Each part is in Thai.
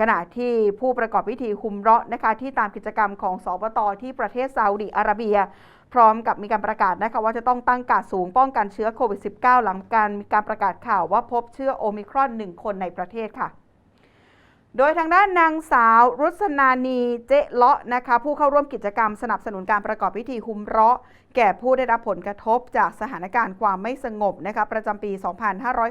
ขณะที่ผู้ประกอบพิธีคุมเราะนะคะที่ตามกิจกรรมของสปตที่ประเทศซาอุดิอาระเบีย พร้อมกับมีการประกาศนะคะว่าจะต้องตั้งการดสูงป้องกันเชื้อโควิด -19 หลังการมีการประกาศข่าวว่าพบเชื้อโอมิครอนหนึ่งคนในประเทศค่ะโดยทางด้านนางสาวรุษนานีเจเลาะนะคะผู้เข้าร่วมกิจกรรมสนับสนุนการประกอบพิธีคุมเราะ แก่ผู้ได้รับผลกระทบจากสถานการณ์ความไม่สงบนะคะประจำปี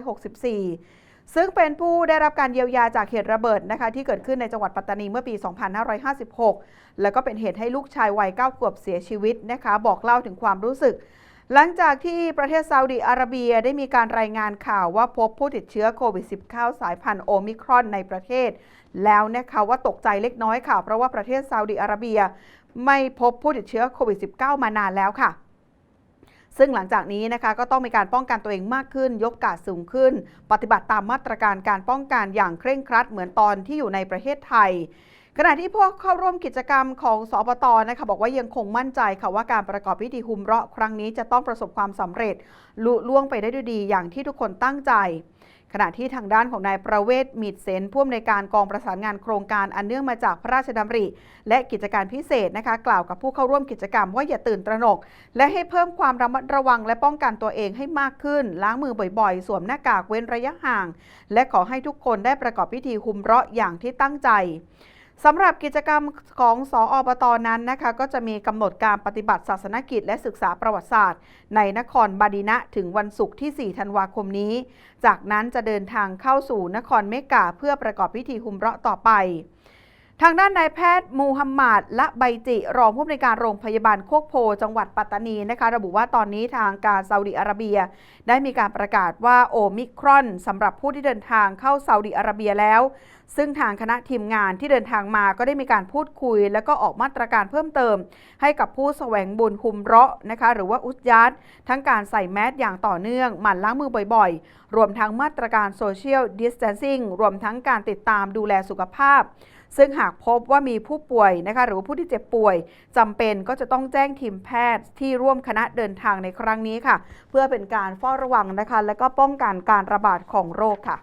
2564 ซึ่งเป็นผู้ได้รับการเยียวยาจากเหตุระเบิดนะคะที่เกิดขึ้นในจังหวัดปัตตานีเมื่อปี 2556 แล้วก็เป็นเหตุให้ลูกชายวัย 9 ขวบเสียชีวิตนะคะบอกเล่าถึงความรู้สึก หลังจากที่ประเทศซาอุดิอาระเบียได้มีการรายงานข่าวว่าพบผู้ติดเชื้อโควิด -19 สายพันธุ์โอมิครอนในประเทศ แล้วนะคะว่าตกใจเล็กน้อยค่ะ เพราะว่าประเทศซาอุดิอาระเบีย ไม่พบผู้ติดเชื้อโควิด -19 มานานแล้วค่ะ ซึ่งหลังจากนี้นะคะก็ต้องมีการป้องกันตัวเองมากขึ้น ยกกาดสูงขึ้น ปฏิบัติตามมาตรการการป้องกันอย่างเคร่งครัดเหมือนตอนที่อยู่ในประเทศไทยขณะที่พวกเข้าร่วมกิจกรรมของสปตนะคะบอกว่ายังคงมั่นใจค่ะว่าการประกอบพิธีหุมเราะครั้งนี้จะต้องประสบความสำเร็จลุล่วงไปได้ด้วยดีอย่างที่ทุกคนตั้งใจ ขณะที่ทางด้านของนายประเวศมิดเซนผู้อำนวยการกองประสานงานโครงการอันเนื่องมาจากพระราชดำริ และกิจการพิเศษนะคะ กล่าวกับผู้เข้าร่วมกิจกรรมว่าอย่าตื่นตระหนก และให้เพิ่มความระมัดระวังและป้องกันตัวเองให้มากขึ้น ล้างมือบ่อยๆ สวมหน้ากากเว้นระยะห่าง และขอให้ทุกคนได้ประกอบพิธีคุมเราะอย่างที่ตั้งใจ สำหรับกิจกรรมของสออบตนั้นนะคะก็จะมีกำหนดการปฏิบัติศาสนกิจและศึกษาประวัติศาสตร์ ในนครบาดินะถึงวันศุกร์ที่ 4 ธันวาคมนี้ จากนั้นจะเดินทางเข้าสู่นครเมกาเพื่อประกอบพิธีคุมเราะต่อไป ทางด้านนายแพทย์มูฮัมหมัดละไบจิ รองผู้อำนวยการโรงพยาบาลโคกโพ จังหวัดปัตตานีนะคะ ระบุว่าตอนนี้ทางการซาอุดิอาระเบีย ได้มีการประกาศว่าโอมิครอนสำหรับผู้ที่เดินทางเข้าซาอุดิอาระเบียแล้ว ซึ่งทางคณะทีมงานที่เดินทางมาก็ได้มีการพูดคุย แล้วก็ออกมาตรการเพิ่มเติม ให้กับผู้แสวงบุญคุมเราะนะคะ หรือว่าอุจยัดทั้งการใส่แมสอย่างต่อเนื่องหมั่นล้างมือบ่อยๆ รวมทั้งมาตรการโซเชียลดิส a ทนซิ่งรวมทั้งการติดตามดูแลสุขภาพ ซึ่งหากพบว่ามีผู้ป่วยนะคะหรือผู้ที่เจ็บป่วยจำเป็นก็จะต้องแจ้งทีมแพทย์ที่ร่วมคณะเดินทางในครั้งนี้ค่ะ เพื่อเป็นการเฝ้าระวังนะคะ และก็ป้องกันการระบาดของโรคค่ะ